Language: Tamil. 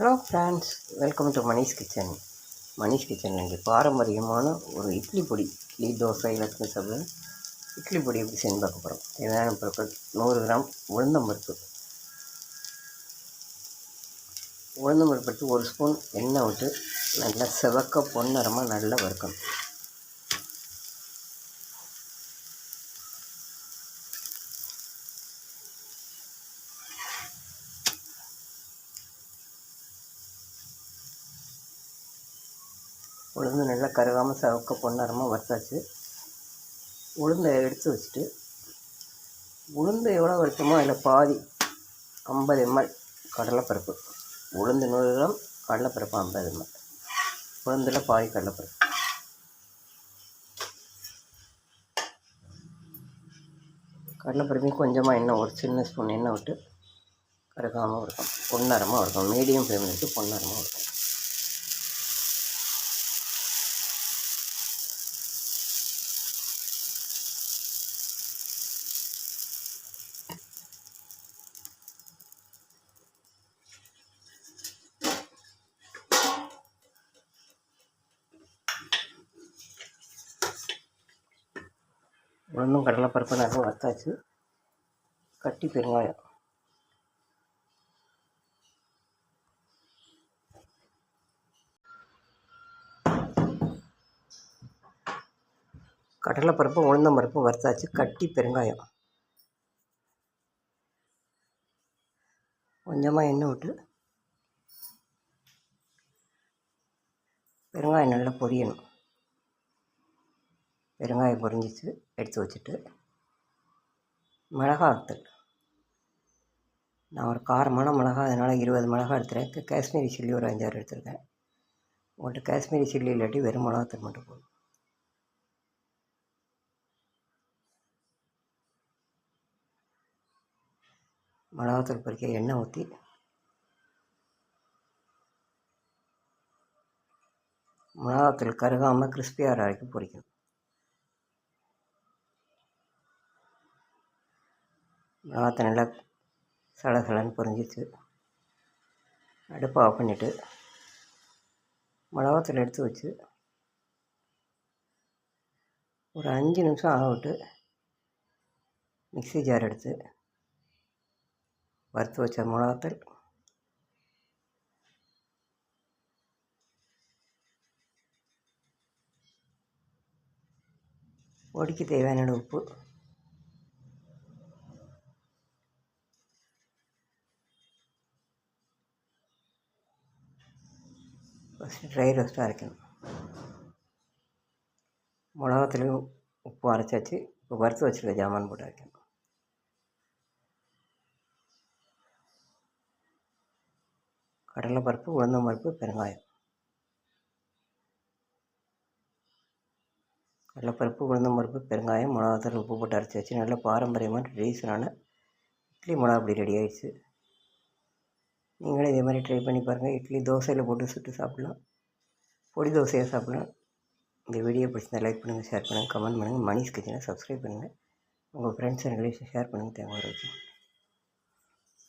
Hello friends welcome to Manish kitchen Manish kitchen இங்கே பாரம்பரியமான ஒரு இட்லி பொடி இட்லி தோசை எல்லாத்துக்கும் சாப்பிட இட்லி பொடி எப்படி செஞ்சு பார்க்க போகிறோம் தேவையான பொருட்கள் நூறு கிராம் உளுந்தம் பருப்பு. உளுந்தம் பருப்பு எடுத்து ஒரு ஸ்பூன் எண்ணெய் விட்டு நல்லா செவக்க பொன்னரமாக நல்லா வறுக்கணும். உளுந்து நல்லா கருகாமல் சவக்க பொன்னரமாக வறுத்தாச்சு. உளுந்தை எடுத்து வச்சுட்டு உளுந்து எவ்வளோ வறுத்தோமோ அதில் பாதி ஐம்பது எம்எல் கடலைப்பருப்பு. உளுந்து நூறு கிராம் கடலைப்பருப்பு ஐம்பது எம்எல். உளுந்தில் பாதி கடலைப்பருப்பு. கடலைப்பருப்பையும் கொஞ்சமாக எண்ணெய் ஒரு சின்ன ஸ்பூன் எண்ணெய் விட்டு கருகாமல் இருக்கும் பொன்னரமாக இருக்கும் மீடியம் ஃப்ளேமில் வச்சு பொன்னரமாக இருக்கும் உளுந்தும் கடலைப்பருப்பு நல்லா வறுத்தாச்சு கட்டி பெருங்காயம். கடலைப்பருப்பு உளுந்தம் பருப்பு வறுத்தாச்சு. கட்டி பெருங்காயம். கொஞ்சமாக எண்ணெய் விட்டு பெருங்காயம் நல்லா பொரியணும். பெருங்காயம் பொரிஞ்சிச்சு எடுத்து வச்சுட்டு மிளகாத்தூள். நான் ஒரு காரமான மிளகா அதனால் இருபது மிளகா எடுத்துருக்கேன் காஷ்மீரி சில்லி ஒரு அஞ்சாறு எடுத்துருக்கேன். உங்கள்கிட்ட காஷ்மீரி சில்லி இல்லாட்டி வெறும் மிளகாத்தூள் மட்டும் போதும். மிளகாத்தூள் பொறிக்க எண்ணெய் ஊற்றி மிளகாத்தூள் கருகாமல் கிறிஸ்பியாக வரைக்கும் பொரிக்கணும். மிளகாத்தை நல்லா சலசலன்னு பொரிஞ்சிச்சு அடுப்பை ஆஃப் பண்ணிவிட்டு மிளகாத்தூள் எடுத்து வச்சு ஒரு அஞ்சு நிமிஷம் ஆக விட்டு மிக்ஸி ஜார் எடுத்து வறுத்து வச்ச மிளகாத்தூள் ஒடிக்கு தேவையான உப்பு ஃபஸ்ட்டு ட்ரை ரோஸ்ட்டாக அரைக்கணும் மிளகாத்துலேயும் உப்பு அரைச்சி வச்சு இப்போ வறுத்து வச்சுருக்க ஜாமான் போட்டு அரைக்கணும். கடலைப்பருப்பு உளுந்தம் பருப்பு பெருங்காயம். கடலைப்பருப்பு உளுந்தம் பருப்பு பெருங்காயம் மிளகாத்தூள் உப்பு போட்டு அரைச்சி வச்சு நல்ல பாரம்பரியமான ட்ரெடிஷனான இட்லி மிளகா அப்படி ரெடி ஆகிடுச்சு நீங்களும் இதே மாதிரி ட்ரை பண்ணி பாருங்கள் இட்லி தோசையில் போட்டு சுட்டு சாப்பிட்லாம். பொடி தோசையாக சாப்பிட்லாம். இந்த வீடியோ பிடிச்சிருந்தா லைக் பண்ணுங்கள் ஷேர் பண்ணுங்கள் கமெண்ட் பண்ணுங்கள் மணிஷ் கிச்சனை சப்ஸ்கிரைப் பண்ணுங்கள் உங்கள் ஃப்ரெண்ட்ஸ் அண்ட் ரிலேஷன் ஷேர் பண்ணுங்கள் தேங்காய் வரைக்கும்